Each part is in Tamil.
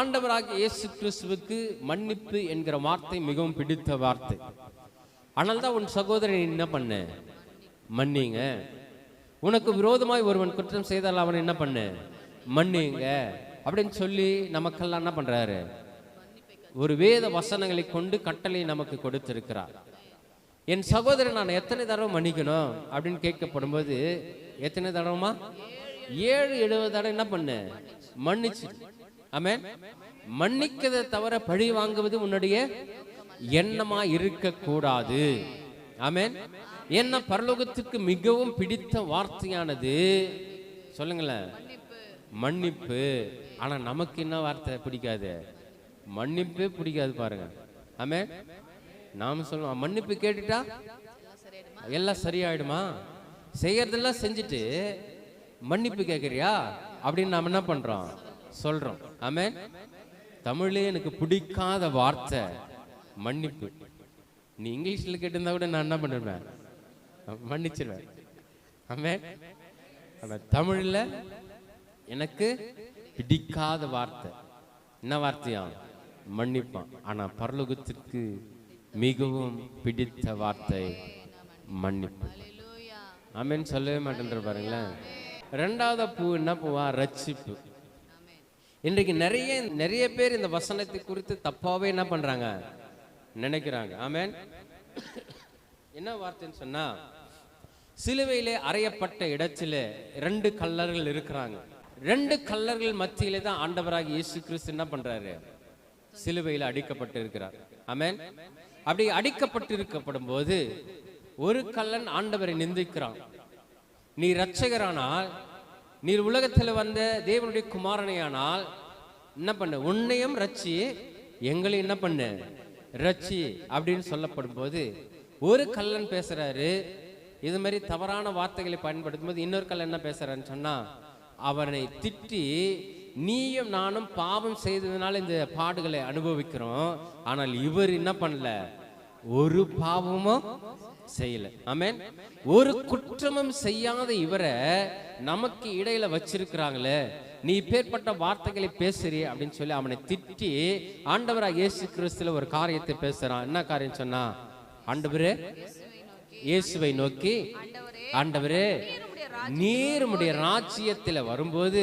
ஆண்டவராக இயேசு கிறிஸ்துவுக்கு மன்னிப்பு என்கிற வார்த்தை மிகவும் பிடித்த வார்த்தை. ஆனால் தான் உன் சகோதரன் என்ன பண்ண? மன்னிங்க. உனக்கு விரோதமாய் ஒருவன் குற்றம் செய்தால் அவன் என்ன பண்ணு? மன்னிங்க. அப்படின்னு சொல்லி நமக்கெல்லாம் என்ன பண்ணுறாரு ஒரு வேத வசனங்களை கொண்டு கட்டளை நமக்கு கொடுத்திருக்கிறார். என் சகோதரன் நான் எத்தனை தடவை மன்னிக்கணும்? அப்படின்னு கேட்கப்படும்போது எத்தனை தடவைமா ஏழு எழுபது தடவை என்ன பண்ணு? மன்னிச்சு. ஆமென். மன்னிக்கதை தவிர பழி வாங்குவது உன்னுடைய எண்ணமா இருக்கக்கூடாது. ஆமேன். என்ன பரலோகத்துக்கு மிகவும் பிடித்த வார்த்தையானது சொல்லுங்களேன். மன்னிப்பு. ஆனா நமக்கு என்ன வார்த்தை பிடிக்காது? மன்னிப்பே பிடிக்காது பாருங்க. ஆமே நாம சொல்லுவோம் மன்னிப்பு கேட்டுட்டா? எல்லாம் சரியாயிடுமா? செய்யறதெல்லாம் செஞ்சுட்டு மன்னிப்பு கேட்குறியா? அப்படின்னு நாம என்ன பண்றோம்? சொல்றோம். ஆமேன். தமிழ்லேயே எனக்கு பிடிக்காத வார்த்தை மன்னிப்பு. நீ இங்கிலீஷில் கேட்டிருந்தா கூட நான் என்ன பண்ணிருப்பேன் மன்னிச்சிருவேன். ஆமென். ஆனா தமிழில் எனக்கு பிடிக்காத வார்த்தை. என்ன வார்த்தையா? மன்னிப்பான் ஆனால் பரலோகத்திற்கு மிகவும் பிடித்த வார்த்தை மன்னிப்பு. ஆமேன்னு சொல்லவே மாட்டேன்ற பாருங்களேன். ரெண்டாவது பூ என்ன பூவா? ரட்சிப்பு. இன்றைக்கு நிறைய நிறைய பேர் இந்த வசனத்தை குறித்து தப்பாவே என்ன பண்றாங்க? நினைக்கிறாங்க. ஆமேன். என்ன வார்த்தைன்னு சொன்னா சிலுவையிலே அறையப்பட்ட இடத்துல ரெண்டு கல்லர்கள் இருக்கிறாங்க. ரெண்டு கல்லர்கள் மத்தியிலே தான் ஆண்டவராக இயேசு கிறிஸ்து என்ன பண்றாரு? சிலுவையில் அடிக்கப்பட்டு இருக்கிறார் ஆமேன். அப்படி அடிக்கப்பட்டு இருக்கப்படும் போது ஒரு கல்லன் ஆண்டவரை நிந்திக்கிறான். நீ இரட்சகரானால் நீர் உலகத்தில் வந்த தேவனுடைய குமாரனையானால் என்ன பண்ண? உன்னையும் ரச்சி எங்களை என்ன பண்ணு? ரட்சி அப்படின்னு சொல்லப்படும் போது ஒரு கல்லன் பேசுறாரு. இது மாதிரி தவறான வார்த்தைகளை பயன்படுத்தும் போது இன்னொரு கல்லன் என்ன பேசுறாருன்னு சொன்னா அவனை திட்டி நீயும் நானும் பாவம் செய்ததுனால இந்த பாடுகளை அனுபவிக்கிறோம். ஆனால் இவர் என்ன பண்ணல? ஒரு பாவமும் செய்யல. ஆமேன். ஒரு குற்றமும் செய்யாத இவரை நமக்கு இடையில வச்சிருக்கிறாங்களே நீ பேர்பட்ட வார்த்தைகளை பேசுறியே அப்படின்னு சொல்லி அவனை திட்டி ஆண்டவராக இயேசு கிறிஸ்துல ஒரு காரியத்தை பேசுறான். என்ன காரியம் சொன்னா? ஆண்டவரே இயேசுவை நோக்கி ஆண்டவரே நீர் உம்முடைய ராஜ்யத்துல வரும்போது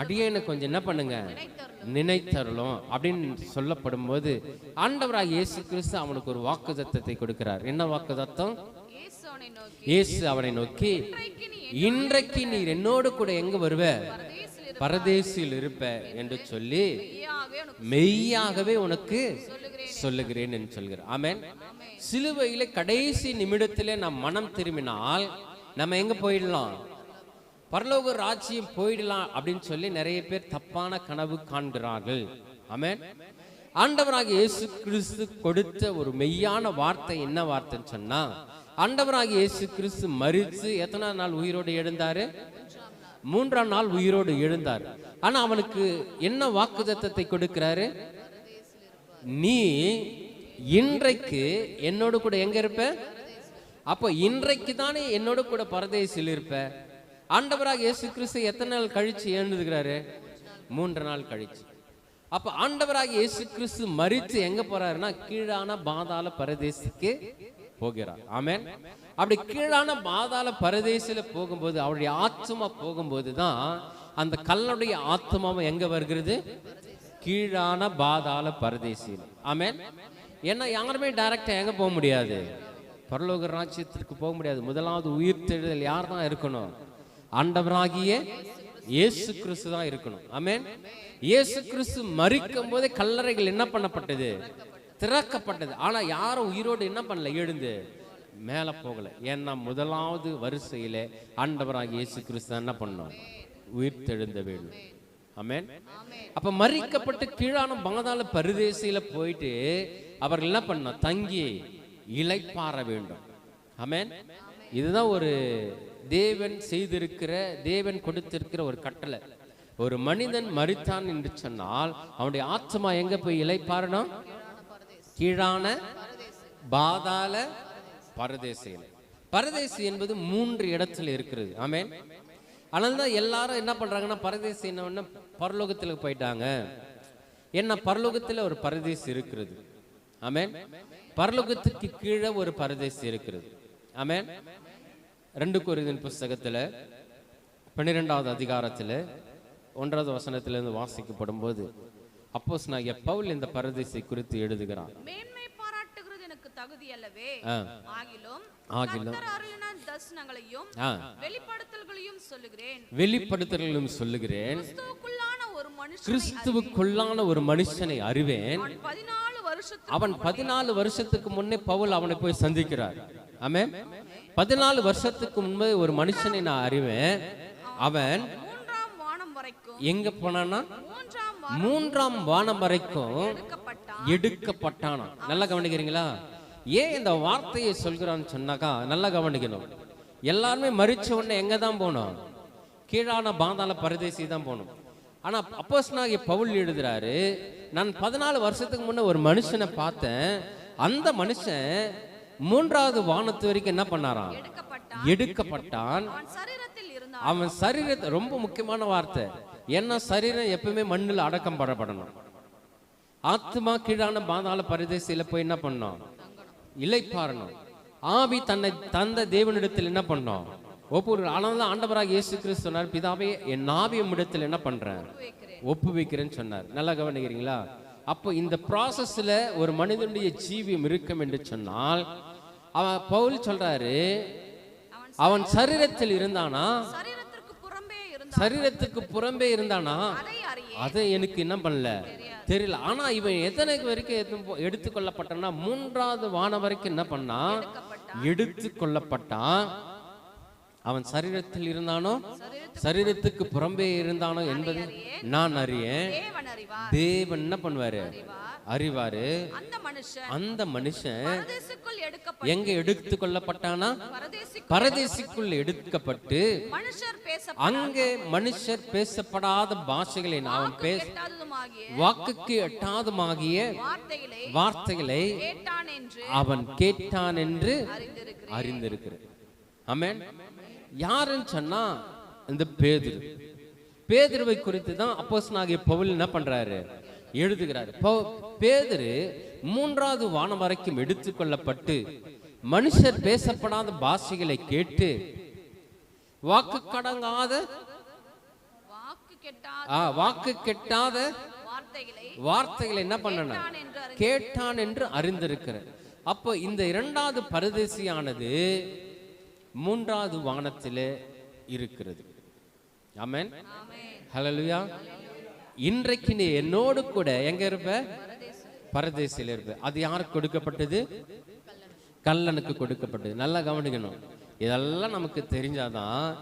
அடியேன்னு கொஞ்சம் என்ன பண்ணுங்க? நினைத்தருளும் அப்படின்னு சொல்லப்படும் போது ஆண்டவராக இயேசு கிறிஸ்து அவனுக்கு ஒரு வாக்குதத்தத்தை கொடுக்கிறார். என்ன வாக்குதத்தம் இயேசு அவனை நோக்கி இயேசு அவனை நோக்கி இன்றைக்கு நீர் என்னோடு கூட எங்க வருவ? பரதேசியில் இருப்ப என்று சொல்லி மெய்யாகவே உனக்கு சொல்லுகிறேன் என்று சொல்கிறார். ஆமேன். சிலுவையில கடைசி நிமிடத்திலே நாம் மனம் திரும்பினால் நம்ம எங்க போயிடலாம்? பரலோக ராஜ்யம் போயிடலாம் அப்படின்னு சொல்லி நிறைய பேர் தப்பான கனவு காண்கிறார்கள். ஆமேன். ஆண்டவராக இயேசு கிறிஸ்து கொடுத்த ஒரு மெய்யான வார்த்தை என்ன வார்த்தைன்னு சொன்னா ஆண்டவராக இயேசு கிறிஸ்து மரித்து எத்தனா நாள் உயிரோடு எழுந்தாரு? மூன்றாம் நாள் உயிரோடு எழுந்தார். ஆனா அவனுக்கு என்ன வாக்குத்தத்தத்தை கொடுக்கிறாரு? நீ இன்றைக்கு என்னோடு கூட எங்க இருப்ப? அப்போ இன்றைக்கு தானே என்னோட கூட பரதேசில் இருப்ப? ஆண்டவராக இயேசு கிறிஸ்து எத்தனை நாள் கழிச்சு எழுந்துக்கிறாரு மூன்று நாள் கழிச்சு. அப்ப ஆண்டவராக இயேசு கிறிஸ்து மறித்து எங்க போறாருன்னா கீழான பாதாள பரதேசிக்கு போகிறார். ஆமேன். அப்படி கீழான பாதாள பரதேசில போகும்போது அவருடைய ஆத்மா போகும்போது தான் அந்த கல்லுடைய ஆத்மாவும் எங்க வருகிறது? கீழான பாதாள பரதேசியில் ஆமேன். ஏன்னா யாருமே டைரக்டா எங்க போக முடியாது? பரலோக ராஜ்யத்திற்கு போக முடியாது. முதலாவது உயிர் தெழுதல் யார் தான் இருக்கணும்? ஆண்டவராகிய இயேசு கிறிஸ்து தான் இருக்கணும். ஆமேன். இயேசு கிறிஸ்து மறிக்கும் போதே கல்லறைகள் என்ன பண்ணப்பட்டது? திறக்கப்பட்டது. ஆனா யாரும் உயிரோடு என்ன பண்ணல? எழுந்து மேல போகல. ஏன்னா முதலாவது வரிசையில ஆண்டவராகிய இயேசு கிறிஸ்து தான் என்ன பண்ணோம்? உயிர் தெழுந்த வேண்டும் ஆமேன். அப்ப மறிக்கப்பட்டு கீழான பாதாள பரிதேசியில போயிட்டு அவர்கள் என்ன பண்ணோம்? தங்கி இலைப்பாற வேண்டும். ஆமேன். இதுதான் ஒரு தேவன் செய்திருக்கிற தேவன் கொடுத்திருக்கிற ஒரு கட்டளை. ஒரு மனிதன் மறித்தான் என்று சொன்னால் அவனுடைய ஆத்மா எங்க போய் இழைப்பாருனா கீழான பாதாள பரதேசியில. பரதேசி என்பது மூன்று இடத்துல இருக்கிறது. ஆமேன். அதனால தான் எல்லாரும் என்ன பண்றாங்கன்னா பரதேசி என்ன பரலோகத்துல போயிட்டாங்க. என்ன பரலோகத்தில் ஒரு பரதேசி இருக்கிறது. ஆமேன். பரலோகத்துக்கு கீழே ஒரு பரதேசி இருக்கிறது. ஆமேன். ரெண்டு கொரிந்தியன் புஸ்தகத்துல பன்னிரெண்டாவது அதிகாரத்துல ஒன்றாவது வசனத்திலிருந்து வாசிக்கப்படும் போது அப்போஸ் நான் பவுல் இந்த பரதேசி குறித்து எழுதுகிறான். மேன்மை பாராட்டுகிறது எனக்கு தகுதி அல்லவே. ஆகிலும் தரிசனங்களையும் வெளிப்படுத்தல்களையும் சொல்லுகிறேன். வெளிப்படுத்தல்களும் சொல்லுகிறேன். கிறிஸ்துவுக்குள்ளான ஒரு மனுஷன் கிறிஸ்துவுக்குள்ளான ஒரு மனுஷனை அறிவேன். அவன் பதினாலு வருஷத்துக்கு அவன் பதினாலு வருஷத்துக்கு முன்னே பவுல் அவனை போய் சந்திக்கிறார். ஆமென். பதினாலு வருஷத்துக்கு முன்பே ஒரு மனுஷனை நான் அறிவேன். அவன் மூன்றாம் வானம் வரைக்கும் எங்க போனானா மூன்றாம் வானம் வரைக்கும் எடுக்கப்பட்டான். நல்லா கவனிக்கிறீங்களா? ஏன் இந்த வார்த்தையை சொல்கிறான்னு சொன்னாக்கா நல்லா கவனிக்கணும். எல்லாருமே மறிச்ச உடனே எங்க தான் போகணும் கீழான பாதாள பரதேசி தான் போகணும் ஆனா அப்போஸ் பவுல் எழுதுறாரு நான் பதினாலு வருஷத்துக்கு முன்ன ஒரு மனுஷனை பார்த்தேன். அந்த மனுஷன் மூன்றாவது வானத்து வரைக்கும் என்ன பண்ணாராம்? எடுக்கப்பட்டான். அவன் சரீரத்தை ரொம்ப முக்கியமான வார்த்தை. ஏன்னா சரீரம் எப்பவுமே மண்ணில் அடக்கம் படப்படணும். ஆத்மா கீழான பாதாள பரதேசியில போய் என்ன பண்ணோம்? இலை பாரணும். ஆவி தன்னை தந்த தேவனிடத்தில் என்ன பண்ணோம்? ஒப்பு ஆனால் ஆண்டவராக இயேசு கிறிஸ்து சொன்னார் பிதாவே என் ஆவியம் இடத்தில் என்ன பண்றேன்? வைக்கிறேன் ஒப்பு வைக்கிறேன்னு சொன்னார். நல்லா கவனிக்கிறீங்களா? அப்போ இந்த ப்ராசஸ்ல ஒரு மனிதனுடைய ஜீவியம் இருக்கும் என்று சொன்னால் அவன் பவுல் சொல்றாரு அவன் சரீரத்தில் இருந்தானா? சரீரத்துக்கு புறம்பே இருந்தானா? அதை எனக்கு என்ன பண்ணல? தெரியல. ஆனா இவன் எத்தனை வரைக்கும் எடுத்து எடுத்துக்கொள்ளப்பட்டான்னா மூன்றாவது வானம் வரைக்கும் என்ன பண்ணான் எடுத்துக்கொள்ளப்பட்டான். அவன் சரீரத்தில் இருந்தானோ? சரீரத்துக்கு புறம்பே இருந்தானோ என்பதை நான் அறியேன். தேவன் என்ன பண்ணுவாரு? அறிவாரு. அந்த மனுஷன் எங்க எடுத்துக்கொள்ளப்பட்டானா பரதேசி பரதேசிக்குள் எடுக்கப்பட்டு அங்கே மனுஷர் பேசப்படாத பாஷைகளை அவன் பேச வாக்குக்கு எட்டாதுமாகிய வார்த்தைகளை அவன் கேட்டான் என்று அறிந்திருக்கிறேன் ஆமென். யாருன்னு சொன்னா இந்த பேதுரு. பேதுருவை குறித்து தான் அப்போஸ் பவுல் என்ன பண்றாரு? எழுதுகிறாரு. பேதுரு மூன்றாவது வானம் வரைக்கும் எடுத்துக்கொள்ளப்பட்டு மனுஷர் பேசப்படாத பாஷைகளை கேட்டு வாக்கு கடங்காத வாக்கு கெட்டாத ஆ, வாக்கு கெட்டாத வார்த்தைகளை என்ன பண்ணணும்? கேட்டான் என்று அறிந்து கேட்டான் என்று அறிந்திருக்கிறேன் அப்போ இந்த இரண்டாவது பரதேசியானது மூன்றாவது வானத்திலே இருக்கிறது. ஆமென். ஹalleluya. இன்றைக்கு நீ என்னோடு கூட எங்க இருப்ப? பரதேசில பரதேசியில் இருப்ப. அது யாருக்கு கொடுக்கப்பட்டது? கல்லனுக்கு கொடுக்கப்பட்டது. நல்லா கவனிக்கணும். இதெல்லாம் நமக்கு தெரிஞ்சாதான்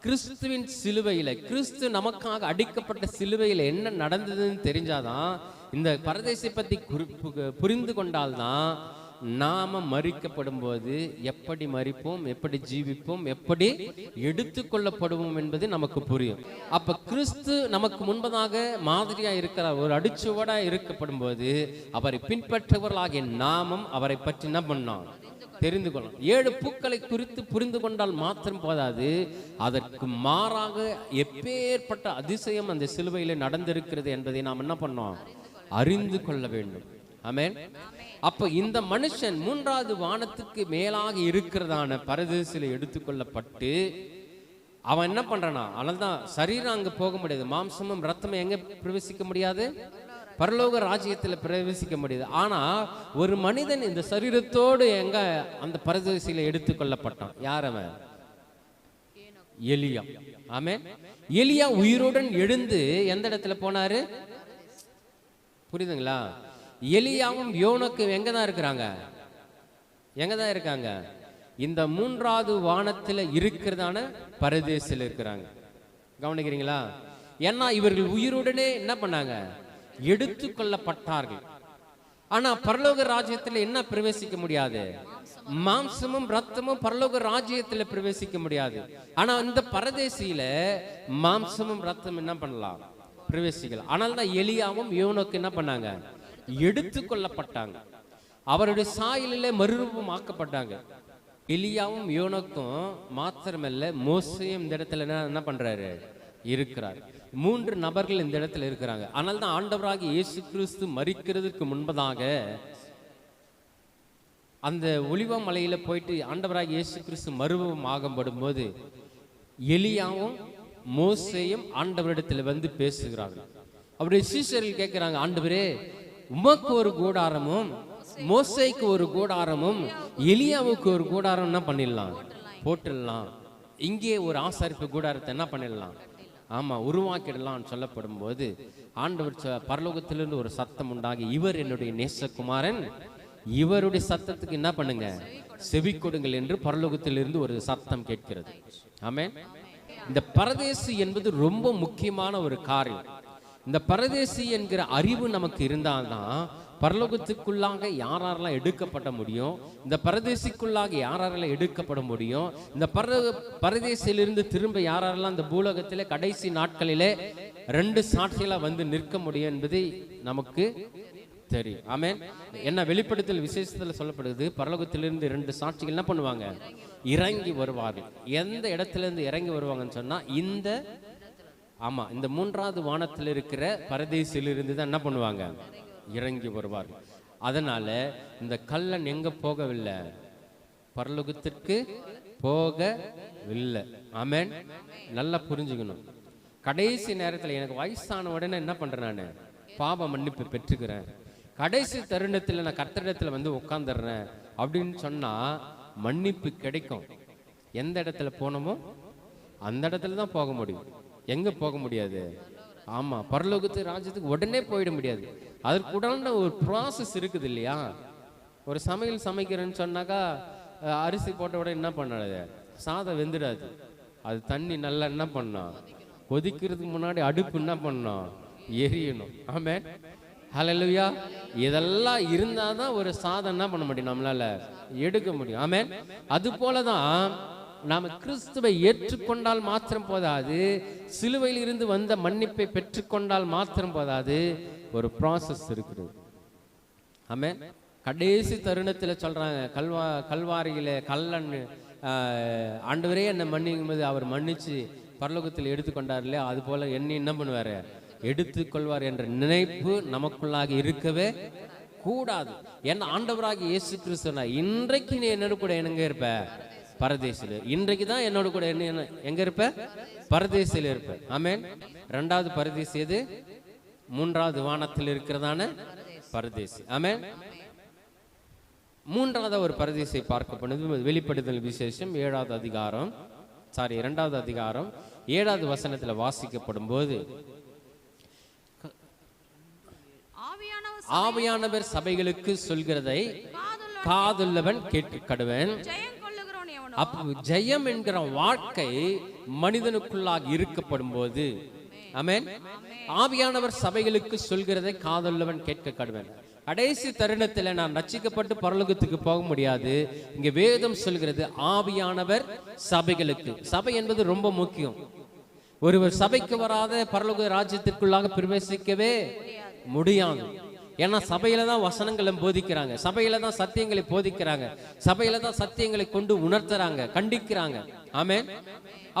கிறிஸ்துவின் சிலுவையில கிறிஸ்து நமக்காக அடிக்கப்பட்ட சிலுவையில என்ன நடந்ததுன்னு தெரிஞ்சாதான் இந்த பரதேசியை பத்தி குறிப்பு- புரிந்து கொண்டால்தான் நாம மறிக்கப்படும் போது எப்படி மறிப்போம் எப்படி ஜீவிப்போம் எப்படி எடுத்துக்கொள்ளப்படுவோம் என்பது நமக்கு புரியும். அப்ப கிறிஸ்து நமக்கு முன்பதாக மாதிரியா இருக்கிறார் ஒரு அடிச்சுவடா இருக்கப்படும் போது அவரை பின்பற்றவர்களாகிய நாமும் அவரை பற்றி என்ன பண்ணோம்? தெரிந்து கொள்ளும் ஏழு பூக்களை குறித்து புரிந்து கொண்டால் மாத்திரம் போதாது. அதற்கு மாறாக எப்பேற்பட்ட அதிசயம் அந்த சிலுவையில் நடந்திருக்கிறது என்பதை நாம் என்ன பண்ணோம்? அறிந்து கொள்ள வேண்டும். அமேன் அப்ப இந்த மனுஷன் மூன்றாவது வானத்துக்கு மேலாக இருக்கிறதான பரதேசில எடுத்துக்கொள்ளப்பட்டு அவன் என்ன பண்றானா அதனால்தான் சரீரம் அங்க போக முடியாது. மாம்சமும் ரத்தமும் எங்க பிரவேசிக்க முடியாது? பரலோக ராஜ்யத்தில் பிரவேசிக்க முடியாது. ஆனா ஒரு மனிதன் இந்த சரீரத்தோடு எங்க அந்த பரதேசில எடுத்துக்கொள்ளப்பட்டான். யார் அவன்? எலியா. ஆமே எலியா உயிருடன் எழுந்து எந்த இடத்துல போனாரு? புரியுதுங்களா? எலியாவும் யோனுக்கும் எங்க தான் இருக்கிறாங்க? எங்க தான் இருக்காங்க? இந்த மூன்றாவது வானத்தில் இருக்கிறதான பரதேசில் இருக்கிறாங்க. கவனிக்கிறீங்களா? ஏன்னா இவர்கள் உயிருடனே என்ன பண்ணாங்க? எடுத்துக்கொள்ளப்பட்டார்கள் ஆனா பரலோக ராஜ்யத்தில் என்ன பிரவேசிக்க முடியாது? மாம்சமும் ரத்தமும் பரலோக ராஜ்யத்தில் பிரவேசிக்க முடியாது. ஆனா இந்த பரதேசியில மாம்சமும் ரத்தம் என்ன பண்ணலாம்? பிரவேசிக்கலாம். ஆனால் தான் எலியாவும் யோனுக்கு என்ன பண்ணாங்க? எடுத்துக்கொள்ளப்பட்டாங்க. அவருடைய சாயலிலே மறுரூபமாக்கப்பட்டாங்க. எலியாவும் யோனக்கும் மாத்திரமல்ல மோசையும் இந்த இடத்துல என்ன பண்றாரு? இருக்கிறார். மூன்று நபர்கள் இந்த இடத்துல இருக்கிறாங்க. ஆனால் தான் ஆண்டவராக இயேசு கிறிஸ்து மறிக்கிறதுக்கு முன்பதாக அந்த ஒளிவ மலையில போயிட்டு ஆண்டவராக இயேசு கிறிஸ்து மருவம் ஆகப்படும் போது எலியாவும் மோசையும் ஆண்டவரிடத்தில் வந்து பேசுகிறார்கள். அவருடைய சீஷர்கள் கேட்கிறாங்க ஆண்டவரே உமக்கு ஒரு கூடாரமும் மோசைக்கு ஒரு கூடாரமும் எலியாவுக்கு ஒரு கூடாரம் என்ன பண்ணிடலாம்? போட்டுடலாம். இங்கே ஒரு ஆசாரிப்பு கூடாரத்தை என்ன பண்ணிடலாம்? ஆமாம் உருவாக்கிடலாம்னு சொல்லப்படும் போது ஆண்டவர் பரலோகத்திலிருந்து ஒரு சத்தம் உண்டாகி இவர் என்னுடைய நேசகுமாரன் இவருடைய சத்தத்துக்கு என்ன பண்ணுங்க? செவி கொடுங்கள் என்று பரலோகத்திலிருந்து ஒரு சத்தம் கேட்கிறது. ஆமே இந்த பரதேசு என்பது ரொம்ப முக்கியமான ஒரு காரியம். இந்த பரதேசி என்கிற அறிவு நமக்கு இருந்தால்தான் பரலோகத்துக்குள்ளாக யாரெல்லாம் எடுக்கப்பட முடியும் இந்த பரதேசிக்குள்ளாக யாரெல்லாம் எடுக்கப்பட முடியும் இந்த பர பரதேசியிலிருந்து திரும்ப யாரெல்லாம் இந்த பூலோகத்தில் கடைசி நாட்களிலே ரெண்டு சாட்சிகளா வந்து நிற்க முடியும் என்பதை நமக்கு தெரியும். ஆமேன் என்ன வெளிப்படுத்தல் விசேஷத்துல சொல்லப்படுது பரலோகத்திலிருந்து ரெண்டு சாட்சிகள் என்ன பண்ணுவாங்க? இறங்கி வருவார்கள். எந்த இடத்துல இருந்து இறங்கி வருவாங்கன்னு சொன்னா இந்த ஆமாம் இந்த மூன்றாவது வானத்தில் இருக்கிற பரதேசிலிருந்து தான் என்ன பண்ணுவாங்க? இறங்கி வருவார்கள். அதனால் இந்த கல்லன் எங்கே போகவில்லை? பரலோகத்திற்கு போகவில்லை. ஆமேன். நல்லா புரிஞ்சுக்கணும். கடைசி நேரத்தில் எனக்கு வயசான உடனே என்ன பண்ணுறேன் நான்? பாப மன்னிப்பு பெற்றுக்கிறேன். கடைசி தருணத்தில் நான் கர்த்தரிடத்துல வந்து உட்காந்துடுறேன் அப்படின்னு சொன்னால் மன்னிப்பு கிடைக்கும். எந்த இடத்துல போனோமோ அந்த இடத்துல தான் போக முடியும். எங்கே போக முடியாது? ஆமாம் பரலோகத்து ராஜ்யத்துக்கு உடனே போயிட முடியாது. அதற்கு உடனே ஒரு ப்ராசஸ் இருக்குது இல்லையா ஒரு சமையல் சமைக்கிறேன்னு சொன்னாக்கா அரிசி போட்ட உடனே என்ன பண்ணாது? சாதம் வெந்துடாது. அது தண்ணி நல்லா என்ன பண்ணோம்? கொதிக்கிறதுக்கு முன்னாடி அடுப்பு என்ன பண்ணோம்? எரியணும். ஆமே ஹalleluya. இதெல்லாம் இருந்தால் தான் ஒரு சாதம் என்ன பண்ண முடியும்? நம்மளால எடுக்க முடியும். ஆமே அது போல தான் நாம கிறிஸ்துவை ஏற்றுக்கொண்டால் மாத்திரம் போதாது சிலுவையில் இருந்து வந்த மன்னிப்பை பெற்றுக்கொண்டால் மாத்திரம் போதாது ஒரு ப்ராசஸ் இருக்குது. ஆமே கடைசி தருணத்துல சொல்றாங்க கல்வா கல்வாரியில கல்லன் ஆஹ், ஆண்டவரே என்னை மன்னிக்கும்போது அவர் மன்னிச்சு பரலோகத்தில் எடுத்துக்கொண்டார் இல்லையா? அது போல என்னை என்ன பண்ணுவார்? எடுத்துக்கொள்வார் என்ற நினைப்பு நமக்குள்ளாக இருக்கவே கூடாது. என் ஆண்டவராக இயேசு கிறிஸ்துனா இன்றைக்கு நீ என்னோட கூட எங்க இருப்ப பரதேசில இன்றைக்கு தான் என்னோட கூட என்ன என்ன- எங்க இருப்ப? பரதேசில இருப்ப. ஆமென். ரெண்டாவது பரதேசி எது? மூன்றாவது வானத்தில் இருக்கிறதான பரதேசி. ஆமென். மூன்றாவது ஒரு பரதேசை பார்க்கப்படுது வெளிப்படுத்தல் விசேஷம் ஏழாவது அதிகாரம் சாரி இரண்டாவது அதிகாரம் ஏழாவது வசனத்துல வாசிக்கப்படும் போது ஆவியானவர் சபைகளுக்கு சொல்கிறதை காதுள்ள காதுள்ளவன் கேட்டு கடுவன் அப்போ ஜெயம் என்கிற வாழ்க்கை மனிதனுக்குள்ளாக இருக்கப்படும் போது. ஆமென். ஆவியானவர் சபைகளுக்கு சொல்கிறதை காதுள்ளவன் கேட்க கடுவன் கடைசி தருணத்துல நான் ரட்சிக்கப்பட்டு பரலோகத்துக்கு போக முடியாது. இங்க வேதம் சொல்கிறது ஆவியானவர் சபைகளுக்கு. சபை என்பது ரொம்ப முக்கியம். ஒருவர் சபைக்கு வராத பரலோக ராஜ்யத்திற்குள்ளாக பிரவேசிக்கவே முடியாது. ஏன்னா சபையில தான் வசனங்களை போதிக்கிறாங்க. சபையில தான் சத்தியங்களை போதிக்கிறாங்க. சபையில தான் சத்தியங்களை கொண்டு உணர்த்துறாங்க கண்டிக்கிறாங்க. ஆமென்.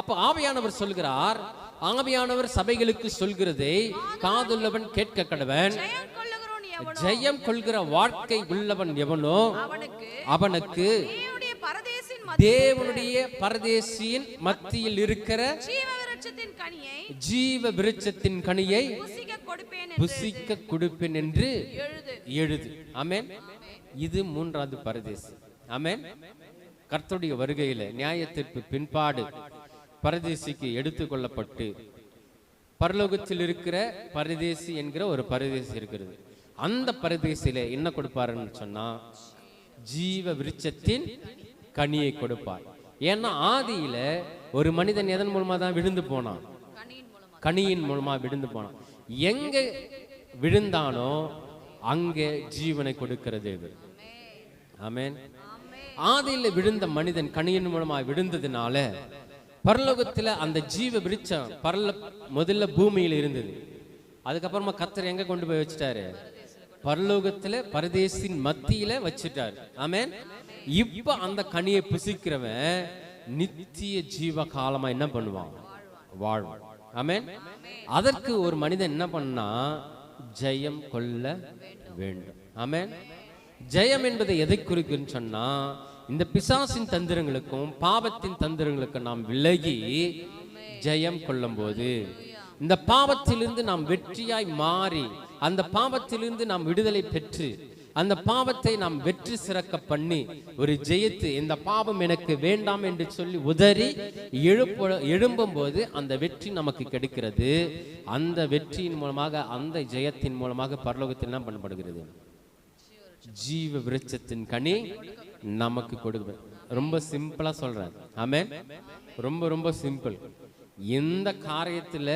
அப்போ ஆவியானவர் சொல்கிறார் ஆவியானவர் சபைகளுக்கு சொல்கிறதை காதுள்ளவன் கேட்க கடவன். ஜெயம் கொள்கிற வாழ்க்கை உள்ளவன் எவனோ அவனுக்கு தேவனுடைய பரதேசியின் மத்தியில் இருக்கிற ஜீவ விருட்சத்தின் கனியை புசிக்க கொடுப்பேன் என்று எழுது. ஆமென். இது மூன்றாவது பரதேசி. ஆமென். கர்த்தருடைய வருகையில நியாயத்திற்கு பின்பாடு பரதேசிக்கு எடுத்துக்கொள்ளப்பட்டு பரலோகத்தில் இருக்கிற பரதேசி என்கிற ஒரு பரதேசி இருக்கிறது. அந்த பரதேசியில என்ன கொடுப்பாருன்னு சொன்னா ஜீவ விருட்சத்தின் கனியை கொடுப்பார். ஏன்னா ஆதியில ஒரு மனிதன் எதன் மூலமா தான் விழுந்து போனான்? கனியின் மூலமா விழுந்து போனான். எங்க விழுந்தானோ அங்கே ஜீவனை கொடுக்கிறது இது. ஆமேன். ஆதியில விழுந்த மனிதன் கனியின் மூலமா விழுந்ததுனால பரலோகத்துல அந்த ஜீவ விருட்சம் பரல முதல்ல பூமியில இருந்தது. அதுக்கப்புறமா கத்தர் எங்க கொண்டு போய் வச்சுட்டாரு? பரலோகத்துல பரதேசின் மத்தியில வச்சுட்டாரு. ஆமென். இப்ப அந்த கனியை புசிக்கிறவன் நித்திய ஜீவ காலமா என்ன பண்ணுவான்? வாழ்வான். அதற்கு ஒரு மனிதன் என்ன பண்ணா ஜெயம் கொள்ள வேண்டும். ஆமேன். ஜெயம் என்பதை எதை குறிக்குன்னு சொன்னா இந்த பிசாசின் தந்திரங்களுக்கும் பாவத்தின் தந்திரங்களுக்கும் நாம் விலகி ஜெயம் கொள்ளும்போது இந்த பாவத்திலிருந்து நாம் வெற்றியாய் மாறி அந்த பாவத்திலிருந்து நாம் விடுதலை பெற்று அந்த பாவத்தை நாம் வெற்றி சிறக்க பண்ணி ஒரு ஜெயித்து இந்த பாவம் எனக்கு வேண்டாம் என்று சொல்லி உதறி எழுப்ப எழும்பும் போது அந்த வெற்றி நமக்கு கிடைக்கிறது. அந்த வெற்றியின் மூலமாக அந்த ஜெயத்தின் மூலமாக பரலோகத்தில் என்ன பண்ணப்படுகிறது? ஜீவ விருட்சத்தின் கனி நமக்கு கொடுக்க ரொம்ப சிம்பிளா சொல்றேன். ஆமே ரொம்ப ரொம்ப சிம்பிள். இந்த காரியத்துல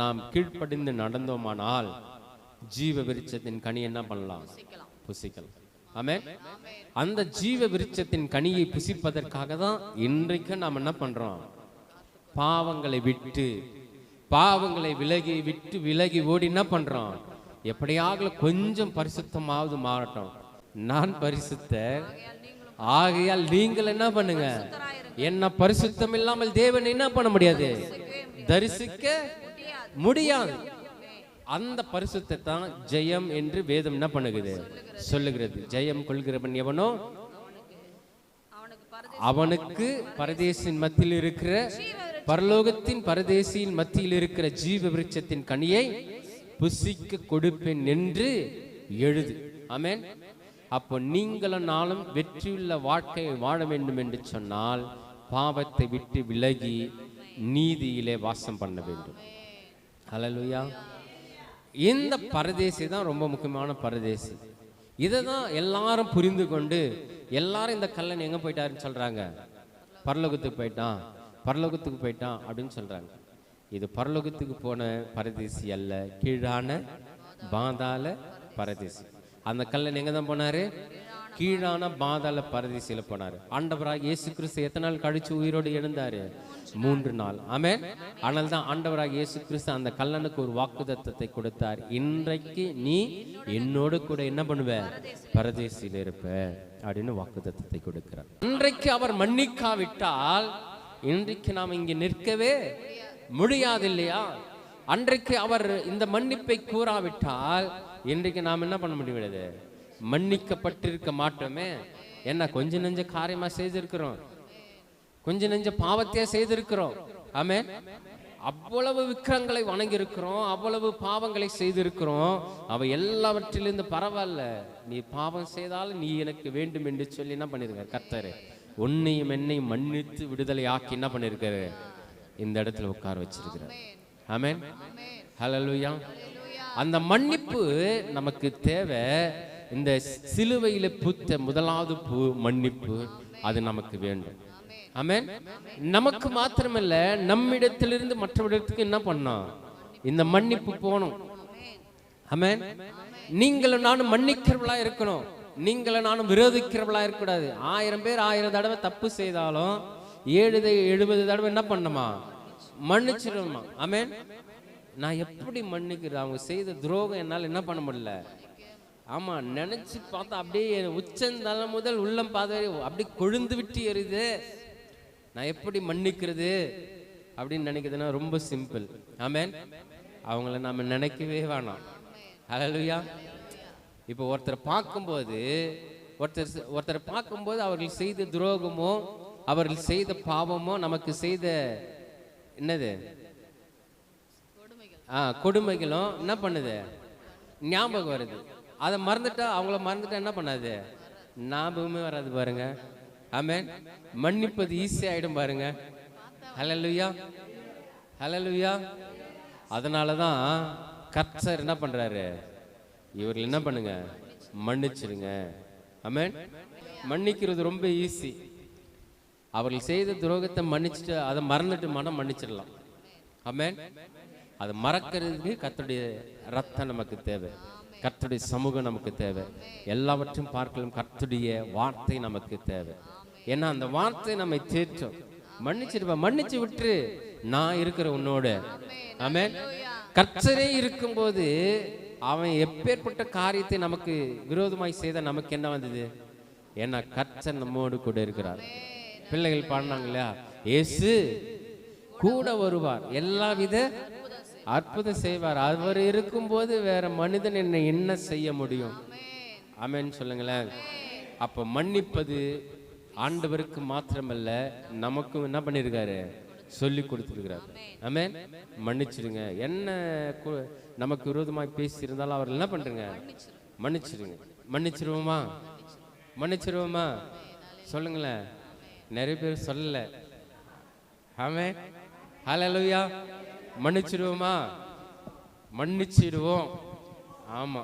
நாம் கீழ்ப்படிந்து நடந்தோமானால் ஜீவ விருட்சத்தின் கனி என்ன பண்ணலாம்? புசிக்கல் ஆமே அந்த ஜீவ விருட்சத்தின் கனியை புசிப்பதற்காக தான் இன்றைக்கு நாம் என்ன பண்றோம்? பாவங்களை விட்டு பாவங்களை விலகி விட்டு விலகி ஓடி என்ன பண்றோம்? எப்படியாக கொஞ்சம் பரிசுத்தமாவது மாறட்டும். நான் பரிசுத்த ஆகையால் நீங்கள் என்ன பண்ணுங்க? என்ன பரிசுத்தம் இல்லாமல் தேவன் என்ன பண்ண முடியாது? தரிசிக்க முடியாது. அந்த பரிசுத்தை தான் ஜெயம் என்று வேதம் என்ன பண்ணுகிறது சொல்லுகிறது. ஜெயம் கொள்கிறவன் எவனோ? அவனுக்கு பரதேசின் மத்தியில் இருக்கிற பரலோகத்தின் பரதேசியின் மத்தியில் இருக்கிற ஜீவ விருட்சத்தின் கனியை புசிக்க கொடுப்பேன் என்று எழுது. அமேன் அப்போ நீங்களும் நாளும் வெற்றியுள்ள வாழ்க்கையை வாழ வேண்டும் என்று சொன்னால் பாவத்தை விட்டு விலகி நீதியிலே வாசம் பண்ண வேண்டும். ஹலலுயா இந்த பரதேசி தான் ரொம்ப முக்கியமான பரதேசி. இதை தான் எல்லாரும் புரிந்து கொண்டு எல்லாரும் இந்த கல்லன் எங்கே போயிட்டாருன்னு சொல்கிறாங்க பரலோகத்துக்கு போயிட்டான் பரலோகத்துக்கு போயிட்டான் அப்படின்னு சொல்கிறாங்க இது பரலோகத்துக்கு போன பரதேசி அல்ல கீழான பாதாள பரதேசி. அந்த கல்லன் எங்கே தான் போனாரு? கீழான பாதாள பரதேசியில் போனார். ஆண்டவராக இயேசு கிறிஸ்து எத்தனை நாள் கழித்து உயிரோடு எழுந்தார்? மூன்று நாள். ஆமே ஆனால் தான் ஆண்டவராக இயேசு கிறிஸ்து அந்த கல்லனுக்கு ஒரு வாக்குதத்தத்தை கொடுத்தார். இன்றைக்கு நீ என்னோடு கூட என்ன பண்ணுவ? பரதேசியில் இருப்ப. அப்படின்னு வாக்குதத்தத்தை கொடுக்கிறார். இன்றைக்கு அவர் மன்னிக்காவிட்டால் இன்றைக்கு நாம் இங்கே நிற்கவே முடியாது இல்லையா அன்றைக்கு அவர் இந்த மன்னிப்பை கூறாவிட்டால் இன்றைக்கு நாம் என்ன பண்ண முடியாது மன்னிக்கப்பட்டிருக்க மாட்டோமே. என்ன கொஞ்ச நெஞ்ச காரியமா செய்திருக்கிறோம்? கொஞ்ச நெஞ்ச பாவத்தையே செய்திருக்கிறோம். ஆமே அவ்வளவு விக்கிரங்களை வணங்கியிருக்கிறோம் அவ்வளவு பாவங்களை செய்திருக்கிறோம். அவை எல்லாவற்றிலிருந்து பரவாயில்ல. நீ பாவம் செய்தாலும் நீ எனக்கு வேண்டும் என்று சொல்லி என்ன பண்ணியிருக்க கத்தரு உன்னையும் என்னையும் மன்னித்து விடுதலை ஆக்கி என்ன பண்ணிருக்காரு இந்த இடத்துல உட்கார வச்சிருக்கிறார். ஆமென். ஹலலுயா அந்த மன்னிப்பு நமக்கு தேவை. இந்த சிலுவையில் பூத்த முதலாவது பூ மன்னிப்பு. அது நமக்கு வேண்டும். ஆமென். நமக்கு மாத்திரமல்ல நம்மிடத்திலிருந்து மற்றவரிடத்துக்கு என்ன பண்ணோம் இந்த மன்னிப்பு போகணும். ஆமென்? நீங்களும் நானும் மன்னிக்கிறவளா இருக்கணும். நீங்களும் நானும் விரோதிக்கிறவளா இருக்கக்கூடாது. ஆயிரம் பேர் ஆயிரம் தடவை தப்பு செய்தாலும் ஏழு எழுபது தடவை என்ன பண்ணணுமா மன்னிச்சிடணுமா ஆமென்? நான் எப்படி மன்னிக்கிறேன் அவங்க செய்த துரோகம் என்னால் என்ன பண்ண முடியல? ஆமா நினைச்சு பார்த்தா அப்படியே உச்சந்தலை முதல் உள்ளம் பார்த்த வரை அப்படியே கொழுந்து விட்டு எறிது நான் எப்படி மன்னிக்கிறது அப்படின்னு நினைக்கிறதுனா ரொம்ப சிம்பிள் ஆமேன். அவங்கள நாம நினைக்கவே வேணாம். ஹalleluya இப்போ ஒருத்தரை பார்க்கும்போது ஒருத்தர் ஒருத்தரை பார்க்கும்போது அவர்கள் செய்த துரோகமோ அவர்கள் செய்த பாவமோ நமக்கு செய்த என்னது? ஆ கொடுமைகளும் என்ன பண்ணுது? ஞாபகம் வருது. அதை மறந்துட்டா அவங்கள மறந்துட்டா என்ன பண்ணாது? ஞாபகமே வராது பாருங்க. ஆமென். மன்னிப்பது ஈஸி ஆகிடும் பாருங்க. ஹலலுயா ஹலலுயா அதனால தான் கர்த்தர் என்ன பண்ணுறாரு இவர்கள் என்ன பண்ணுங்க? மன்னிச்சிடுங்க ஆமென். மன்னிக்கிறது ரொம்ப ஈஸி அவர்கள் செய்த துரோகத்தை மன்னிச்சுட்டு அதை மறந்துட்டு மனம் மன்னிச்சிடலாம். ஆமென். அதை மறக்கிறதுக்கு கத்தோடைய ரத்தம் நமக்கு தேவை. கர்த்துடைய சமூகம் நமக்கு தேவை. எல்லாவற்றையும் பார்க்கலாம் கர்த்துடைய வார்த்தை நமக்கு தேவை. ஏன்னா அந்த வார்த்தை நம்மை தேற்றும். மன்னிச்சிருப்ப மன்னிச்சு விட்டுரு. நான் இருக்கிற உன்னோட. ஆமென். கர்த்தரே இருக்கும்போது அவன் எப்பேற்பட்ட காரியத்தை நமக்கு விரோதமாய் செய்த நமக்கு என்ன வந்தது? ஏன்னா கர்த்தர் நம்மோடு கூட இருக்கிறார். பிள்ளைகள் பாடினாங்க இல்லையா? இயேசு கூட வருவார். எல்லா வித அற்புதம் செய்வார். அவர் இருக்கும்போது வேற மனிதன் என்னை என்ன செய்ய முடியும்? ஆமேன்னு சொல்லுங்களேன். அப்போ மன்னிப்பது ஆண்டவருக்கு மாத்திரமல்ல நமக்கும் என்ன பண்ணியிருக்காரு சொல்லி கொடுத்துருக்கிறார். ஆமே மன்னிச்சிடுங்க. என்ன கு- நமக்கு விரோதமாய் பேசியிருந்தாலும் அவர் என்ன பண்றீங்க? மன்னிச்சிடுங்க. மன்னிச்சிருவோமா? மன்னிச்சிருவோமா? சொல்லுங்களேன். நிறைய பேர் சொல்லல. ஆமே லவ்யா மன்னிச்சிடுவோமா மன்னிச்சிடுவோம் ஆமா.